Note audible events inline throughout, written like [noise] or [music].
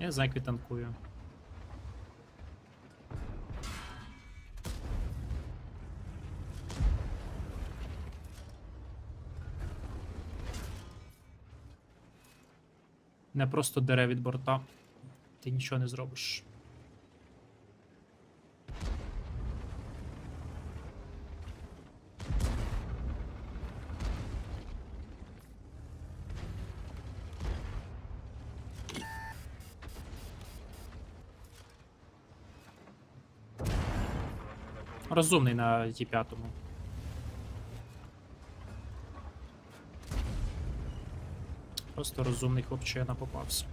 Я знаю, як відтанкую. Не просто дере від борта. Ти нічого не зробиш. Розумний на Ті5. Просто розумний хлопчина попався.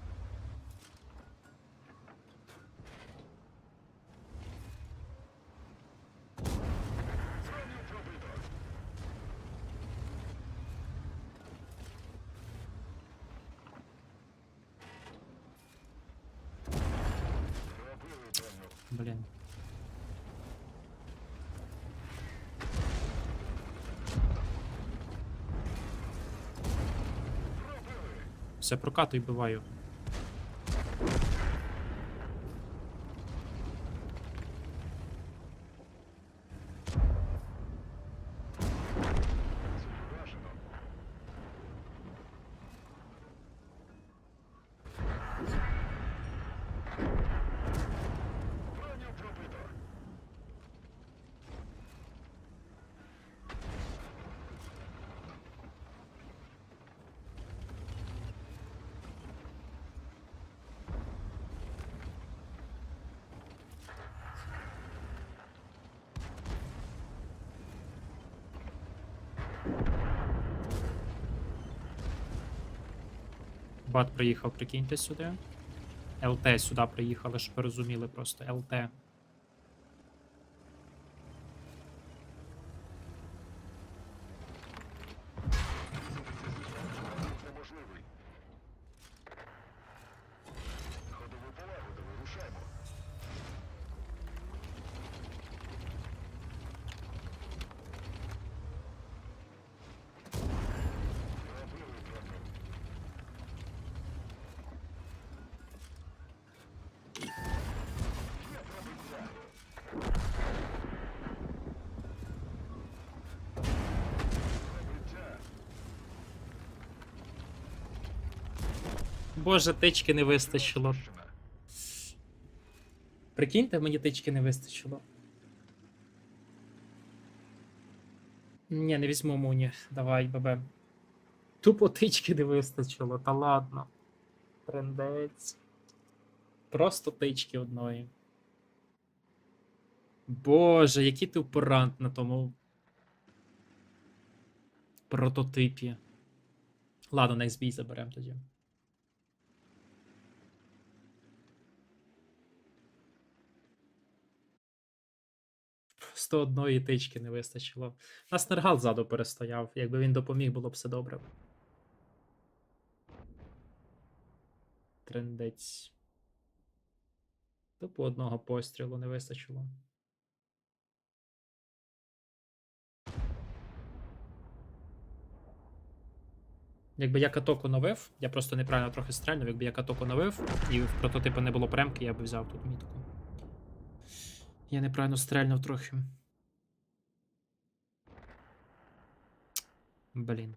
Блін. Все прокатуй биваю. Бат приїхав, прикиньте сюди. ЛТ сюди приїхали, щоб ви розуміли просто. ЛТ. Боже, тички не вистачило. Прикиньте, мені тички не вистачило. Ні, не візьму муні. Давай, бебе. Тупо тички не вистачило, та ладно. Трендець. Просто тички одної. Боже, який ти упорант на тому прототипі. Ладно, next бій заберемо тоді. Просто одної тички не вистачило. Нас Нергал ззаду перестояв. Якби він допоміг, було б все добре. Трендець. Тупо одного пострілу не вистачило. Якби я каток оновив, я просто неправильно трохи стрельнув, якби я каток оновив і в прототипу не було премки, я б взяв тут мітку. Я неправильно стрельнув трохи. Блін.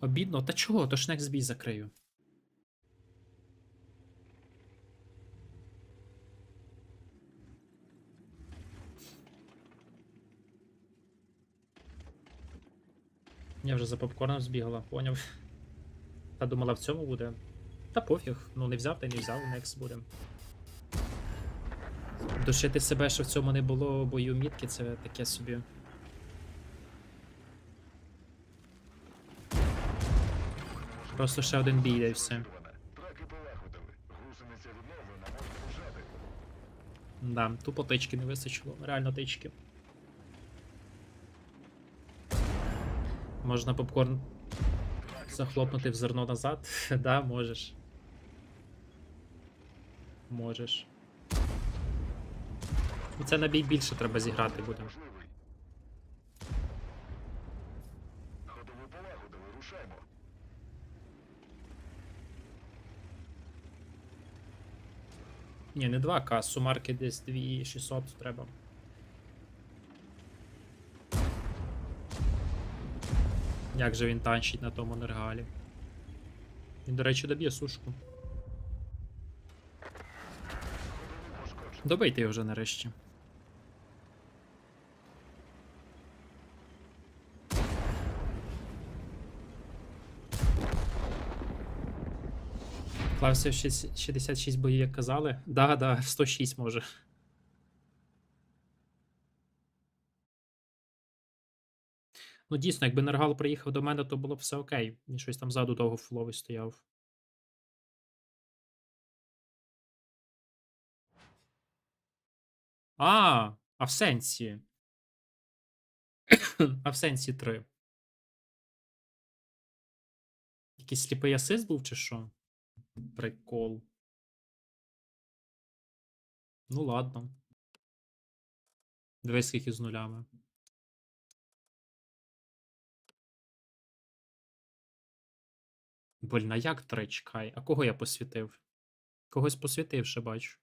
Обідно, та чого? То ж закрию. Я вже за попкорном збігала, поняв. Та думала, в цьому буде. Та пофіг, ну не взяв та не взяв, next буде. Душити себе, що в цьому не було бою мітки, це таке собі. Просто ще один бій, да і все. Да, тупо тички не вистачило, реально тички. Можна попкорн захлопнути в зерно назад? [laughs] да, можеш. Можеш. І це на бій більше треба зіграти буде. Ні, не 2К, сумарки десь 2600 треба. Як же він танчить на тому нергалі? Він, до речі, доб'є сушку. Добийте його вже нарешті. Клався в 66 боїв, як казали. Да, да, в 106 може. Ну, дійсно, якби Нергал приїхав до мене, то було б все окей. Він щось там ззаду довго фуловий стояв. А, а в сенсі. А в сенсі 3. Якийсь сліпий асист був чи що? Прикол. Ну ладно. Дивись, скільки з нулями. Блін, а як три чекай? А кого я посвітив? Когось посвітив ще бачу.